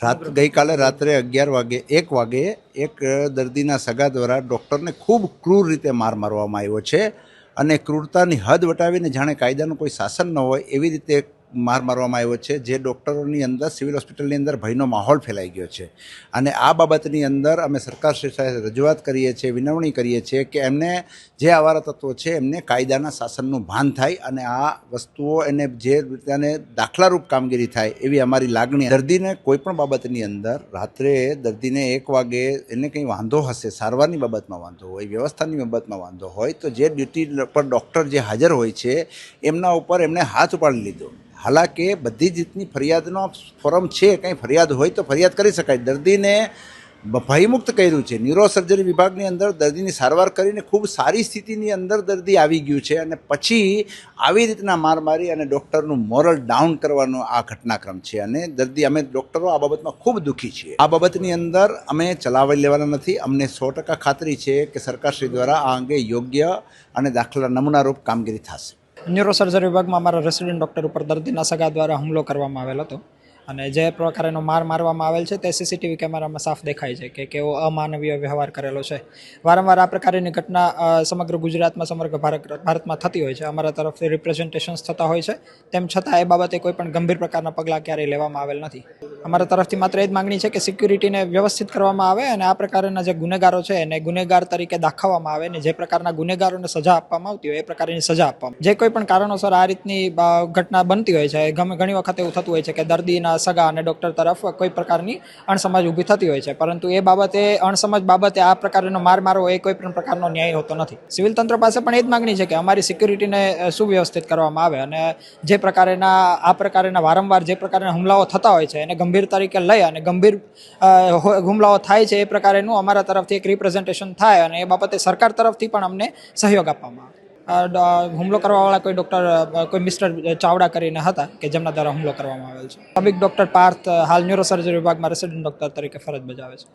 રાત ગઈકાલે રાત્રે અગિયાર વાગે એક વાગે એક દર્દીના સગા દ્વારા ડૉક્ટરને ખૂબ ક્રૂર રીતે માર મારવામાં આવ્યો છે અને ક્રૂરતાની હદ વટાવીને જાણે કાયદાનું કોઈ શાસન ન હોય એવી રીતે માર મારવામાં આવ્યો છે, જે ડૉક્ટરોની અંદર, સિવિલ હોસ્પિટલની અંદર ભયનો માહોલ ફેલાઈ ગયો છે. અને આ બાબતની અંદર અમે સરકાર શ્રી સાથે રજૂઆત કરીએ છીએ, વિનવણી કરીએ છીએ કે એમને જે આવારા તત્વો છે, એમને કાયદાના શાસનનું ભાન થાય અને આ વસ્તુઓ એને જે રીતને દાખલારૂપ કામગીરી થાય એવી અમારી લાગણી. દર્દીને કોઈપણ બાબતની અંદર રાત્રે દર્દીને એક વાગે એને કંઈ વાંધો હશે, સારવારની બાબતમાં વાંધો હોય, વ્યવસ્થાની બાબતમાં વાંધો હોય, તો જે ડ્યુટી પર ડૉક્ટર જે હાજર હોય છે, એમના ઉપર એમણે હાથ ઉપાડી લીધો. હાલાકે બધી જ રીતની ફરિયાદનો ફોરમ છે, કંઈ ફરિયાદ હોય તો ફરિયાદ કરી શકાય. દર્દીને ભયમુક્ત કર્યું છે. ન્યુરો સર્જરી વિભાગની અંદર દર્દીની સારવાર કરીને ખૂબ સારી સ્થિતિની અંદર દર્દી આવી ગયું છે અને પછી આવી રીતના માર મારી અને ડૉક્ટરનું મોરલ ડાઉન કરવાનો આ ઘટનાક્રમ છે અને દર્દી, અમે ડૉક્ટરો આ બાબતમાં ખૂબ દુઃખી છીએ. આ બાબતની અંદર અમે ચલાવી લેવાના નથી. અમને સો ટકા ખાતરી છે કે સરકારશ્રી દ્વારા આ અંગે યોગ્ય અને દાખલા નમૂનારૂપ કામગીરી થશે. ન્યુરોસર્જરી વિભાગમાં અમારા રેસિડેન્ટ ડૉક્ટર ઉપર દર્દીના સગા દ્વારા હુમલો કરવામાં આવેલ હતો. અને જે પ્રકારેનો માર મારવામાં આવેલ છે તે સીસીટીવી કેમેરામાં સાફ દેખાય છે કે કેવો અમાનવીય વ્યવહાર કરેલો છે. વારંવાર આ પ્રકારની ઘટના સમગ્ર ગુજરાતમાં, સમગ્ર ભારત, ભારતમાં થતી હોય છે. અમારા તરફથી રિપ્રેઝન્ટેશન્સ થતા હોય છે. તેમ છતાં એ બાબતે કોઈ પણ ગંભીર પ્રકારના પગલાં ક્યારેય લેવામાં આવેલ નથી. અમારા તરફથી માત્ર એ જ માગણી છે કે સિક્યુરિટીને વ્યવસ્થિત કરવામાં આવે અને આ પ્રકારના જે ગુનેગારો છે એને ગુનેગાર તરીકે દાખવવામાં આવે અને જે પ્રકારના ગુનેગારોને સજા આપવામાં આવતી હોય એ પ્રકારની સજા આપવામાં જે કોઈ પણ કારણોસર આ રીતની ઘટના બનતી હોય છે ઘણી વખત એવું થતું હોય છે કે દર્દીના સગા અને ડૉક્ટર તરફ કોઈ પ્રકારની અણસમજ ઊભી થતી હોય છે. પરંતુ એ બાબતે અણસમજ બાબતે આ પ્રકારનો માર મારવો એ કોઈ પણ પ્રકારનો ન્યાય હોતો નથી. સિવિલ તંત્ર પાસે પણ એ જ માગણી છે કે અમારી સિક્યુરિટીને સુવ્યવસ્થિત કરવામાં આવે અને જે પ્રકારના, આ પ્રકારના વારંવાર જે પ્રકારના હુમલાઓ થતા હોય છે એને ગંભીર તરીકે લઈ અને ગંભીર હુમલાઓ થાય છે એ પ્રકારેનું અમારા તરફથી એક રિપ્રેઝન્ટેશન થાય અને એ બાબતે સરકાર તરફથી પણ અમને સહયોગ આપવામાં આવે. હુમલો કરવાવાળા કોઈ ડૉક્ટર કોઈ મિસ્ટર ચાવડા કરીને હતા કે જેમના દ્વારા હુમલો કરવામાં આવેલ છે? તબીબ ડૉક્ટર પાર્થ, હાલ ન્યુરોસર્જરી વિભાગમાં રેસિડન્ટ ડૉક્ટર તરીકે ફરજ બજાવે છે.